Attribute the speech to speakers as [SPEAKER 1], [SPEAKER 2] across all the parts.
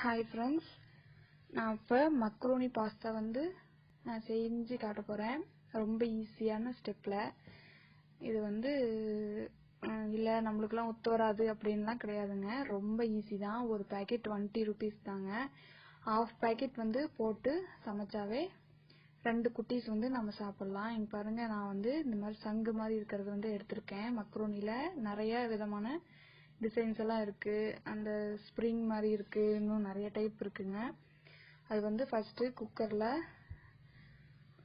[SPEAKER 1] Hi friends நான் இப்போ macaroni pasta வந்து நான் செஞ்சு காட்ட போகிறேன் ரொம்ப ஈஸியான ஸ்டெப்பில் இது வந்து இல்லை நம்மளுக்குலாம் ஒத்து வராது அப்படின்லாம் கிடையாதுங்க. ரொம்ப ஈஸி தான். ஒரு பேக்கெட் டுவெண்ட்டி ருபீஸ் தாங்க. ஆஃப் பேக்கெட் வந்து போட்டு சமைச்சாவே ரெண்டு குட்டீஸ் வந்து நம்ம சாப்பிட்லாம். இங்கே பாருங்கள் நான் வந்து இந்த மாதிரி சங்கு மாதிரி இருக்கிறது வந்து எடுத்திருக்கேன். மக்ரோனியில் நிறைய விதமான டிசைன்ஸ் எல்லாம் இருக்குது அந்த ஸ்ப்ரிங் மாதிரி இருக்குது இன்னும் நிறைய டைப் இருக்குங்க. அது வந்து ஃபஸ்ட்டு குக்கரில்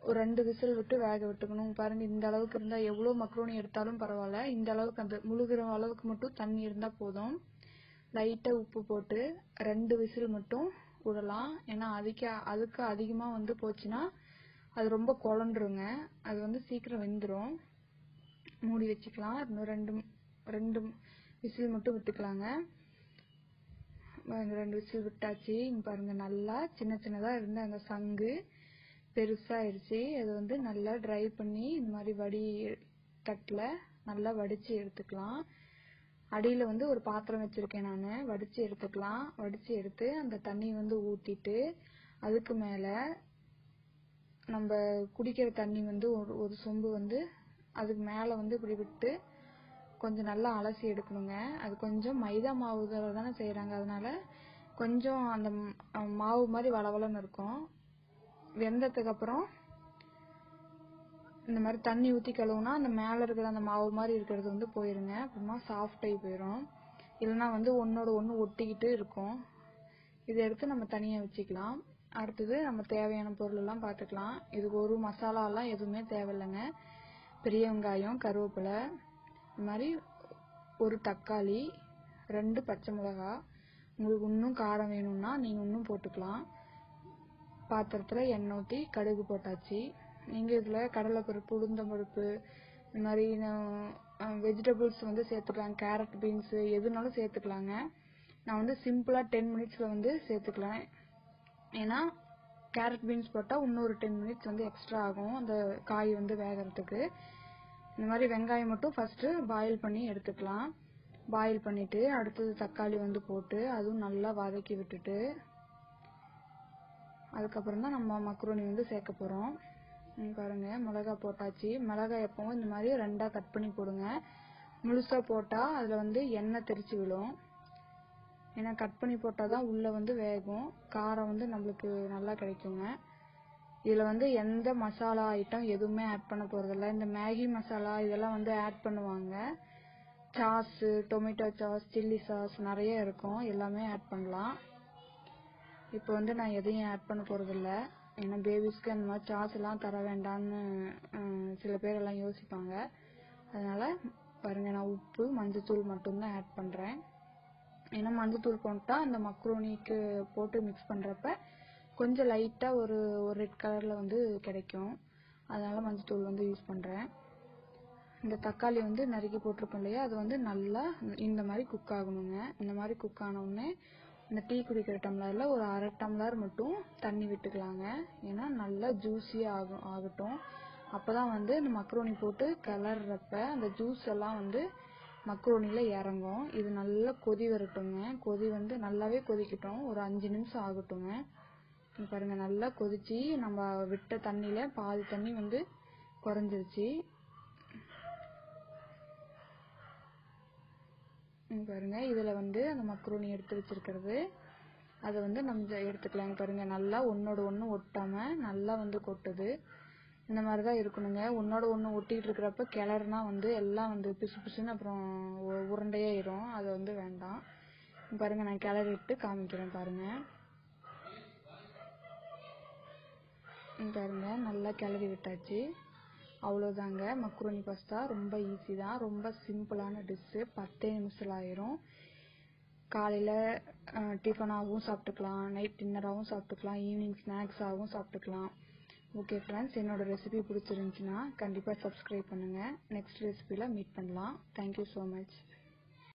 [SPEAKER 1] ஒரு ரெண்டு விசில் விட்டு வேக விட்டுக்கணும். பாருங்க இந்த அளவுக்கு இருந்தால் எவ்வளோ மக்ரோனி எடுத்தாலும் பரவாயில்ல. இந்த அளவுக்கு அந்த முழுகிற அளவுக்கு மட்டும் தண்ணி இருந்தால் போதும். லைட்டாக உப்பு போட்டு ரெண்டு விசில் மட்டும் விடலாம். ஏன்னா அதுக்கு அதுக்கு அதிகமாக வந்து போச்சுன்னா அது ரொம்ப குழண்டுருங்க அது வந்து சீக்கிரம் வெந்துடும் மூடி வச்சுக்கலாம். இன்னும் ரெண்டு ரெண்டு விசில் மட்டும் விட்டுக்கலாங்க. ரெண்டு விசில் விட்டாச்சு. இங்கே பாருங்க நல்லா சின்ன சின்னதாக இருந்த அந்த சங்கு பெருசாகிடுச்சு அது வந்து நல்லா ட்ரை பண்ணி இந்த மாதிரி வடி தட்டில் நல்லா வடித்து எடுத்துக்கலாம். அடியில் வந்து ஒரு பாத்திரம் வச்சுருக்கேன் நான். வடித்து எடுத்துக்கலாம். வடித்து எடுத்து அந்த தண்ணி வந்து ஊற்றிட்டு அதுக்கு மேலே நம்ம குடிக்கிற தண்ணி வந்து ஒரு ஒரு சொம்பு வந்து அதுக்கு மேலே வந்து இப்படி விட்டு கொஞ்சம் நல்லா அலசி எடுக்கணுங்க. அது கொஞ்சம் மைதா மாவு தானே செய்கிறாங்க அதனால கொஞ்சம் அந்த மாவு மாதிரி வளவளன்னு இருக்கும். வெந்ததுக்கு அப்புறம் இந்த மாதிரி தண்ணி ஊற்றி கழுவுனா அந்த மேலே இருக்கிற அந்த மாவு மாதிரி இருக்கிறது வந்து போயிருங்க. அப்புறமா சாஃப்ட் ஆகி போயிடும் இல்லைன்னா வந்து ஒன்னோட ஒன்று ஒட்டிக்கிட்டு இருக்கும். இதை எடுத்து நம்ம தனியாக வச்சுக்கலாம். அடுத்தது நம்ம தேவையான பொருள் எல்லாம் பார்த்துக்கலாம். இதுக்கு ஒரு மசாலாலாம் எதுவுமே தேவையில்லைங்க. பெரிய வெங்காயம் கருவேப்பிலை மாதிரி ஒரு தக்காளி ரெண்டு பச்சை மிளகா உங்களுக்கு இன்னும் காரம் வேணும்னா நீங்கள் இன்னும் போட்டுக்கலாம். பாத்திரத்தில் எண்ணெய் ஊற்றி கடுகு போட்டாச்சு. நீங்கள் இதில் கடலைப்பருப்பு உளுந்தம்பருப்பு இந்த மாதிரி வெஜிடபிள்ஸ் வந்து சேர்த்துக்கலாம். கேரட் பீன்ஸு எதுனாலும் சேர்த்துக்கலாங்க. நான் வந்து சிம்பிளாக டென் மினிட்ஸில் வந்து சேர்த்துக்கலாம் ஏன்னா கேரட் பீன்ஸ் போட்டால் இன்னொரு டென் மினிட்ஸ் வந்து எக்ஸ்ட்ரா ஆகும். அந்த காய் வந்து வேகிறதுக்கு. இந்த மாதிரி வெங்காயம் மட்டும் ஃபஸ்ட்டு பாயில் பண்ணி எடுத்துக்கலாம். பாயில் பண்ணிவிட்டு அடுத்தது தக்காளி வந்து போட்டு அதுவும் நல்லா வதக்கி விட்டுட்டு அதுக்கப்புறம் தான் நம்ம மக்ரோனி வந்து சேர்க்க போகிறோம் பாருங்க மிளகா போட்டாச்சு. மிளகா எப்பவும் இந்த மாதிரி ரெண்டாக கட் பண்ணி போடுங்க. முழுசாக போட்டால் அதில் வந்து எண்ணெய் தெரிச்சு விழும். ஏன்னா கட் பண்ணி போட்டால் தான் உள்ளே வந்து வேகும். காரம் வந்து நம்மளுக்கு நல்லா கிடைக்குங்க. இதில் வந்து எந்த மசாலா ஐட்டம் எதுவுமே ஆட் பண்ண போகிறதில்ல இந்த மேகி மசாலா இதெல்லாம் வந்து ஆட் பண்ணுவாங்க. Sauce tomato sauce chilli sauce நிறைய இருக்கும். எல்லாமே ஆட் பண்ணலாம். இப்போ வந்து நான் எதையும் ஆட் பண்ண போகிறதில்ல ஏன்னா பேபிஸ்க்கு அந்த மாதிரி சாஸ் எல்லாம் தர வேண்டாம்னு சில பேர் எல்லாம் யோசிப்பாங்க. அதனால் பாருங்கள் நான் உப்பு மஞ்சத்தூள் மட்டும்தான் ஆட் பண்ணுறேன் ஏன்னா மஞ்சத்தூள் போட்டால் அந்த மக்ரோனிக்கு போட்டு மிக்ஸ் பண்ணுறப்ப கொஞ்சம் லைட்டாக ஒரு ஒரு ரெட் கலரில் வந்து கிடைக்கும். அதனால் மஞ்சத்தூள் வந்து யூஸ் பண்ணுறேன் இந்த தக்காளி வந்து நறுக்கி போட்டிருப்போம் இல்லையா? அது வந்து நல்லா இந்த மாதிரி குக் ஆகணுங்க. இந்த மாதிரி குக் ஆனவுடனே இந்த டீ குடிக்கிற டம்ளரில் ஒரு அரை டம்ளர் மட்டும் தண்ணி விட்டுக்கலாங்க. ஏன்னா நல்லா ஜூஸியாக ஆகும் ஆகட்டும். அப்போ தான் வந்து இந்த மக்ரோனி போட்டு கிளறப்ப அந்த ஜூஸ் எல்லாம் வந்து மக்ரோனியில் இறங்கும். இது நல்லா கொதி வரட்டுங்க கொதி வந்து நல்லாவே கொதிக்கட்டும். ஒரு அஞ்சு நிமிஷம் ஆகட்டுங்க பாருங்க நல்லா கொதிச்சு நம்ம விட்ட தண்ணியில் பாதி தண்ணி வந்து குறைஞ்சிருச்சு. பாருங்க இதில் வந்து அந்த மக்ரோனி எடுத்து வச்சிருக்கிறது. அதை வந்து நம்ம எடுத்துக்கலாங்க பாருங்க நல்லா ஒன்னோட ஒன்று ஒட்டாமல் நல்லா வந்து கொட்டுது. இந்த மாதிரி தான் இருக்கணுங்க. ஒன்னோட ஒன்று ஒட்டிகிட்டு இருக்கிறப்ப கிளறுனா வந்து எல்லாம் வந்து பிசு பிசுன்னு அப்புறம் உருண்டையாயிரும். அது வந்து வேண்டாம். பாருங்க நான் கிளறி விட்டு காமிக்கிறேன் பாருங்க. பாருங்க நல்லா கிளறி விட்டாச்சு. அவ்வளோதாங்க மக்ரோனி பாஸ்தா ரொம்ப ஈஸி தான். ரொம்ப சிம்பிளான டிஷ்ஷு பத்தே நிமிஷத்தில் ஆயிரும். காலையில் டிஃபனாகவும் சாப்பிட்டுக்கலாம். நைட் டின்னராகவும் சாப்பிட்டுக்கலாம். ஈவினிங் ஸ்நாக்ஸாகவும் சாப்பிட்டுக்கலாம். ஓகே ஃப்ரெண்ட்ஸ் என்னோட ரெசிபி பிடிச்சிருந்துச்சுன்னா கண்டிப்பாக சப்ஸ்கிரைப் பண்ணுங்கள் நெக்ஸ்ட் ரெசிபியில் மீட் பண்ணலாம். Thank you so much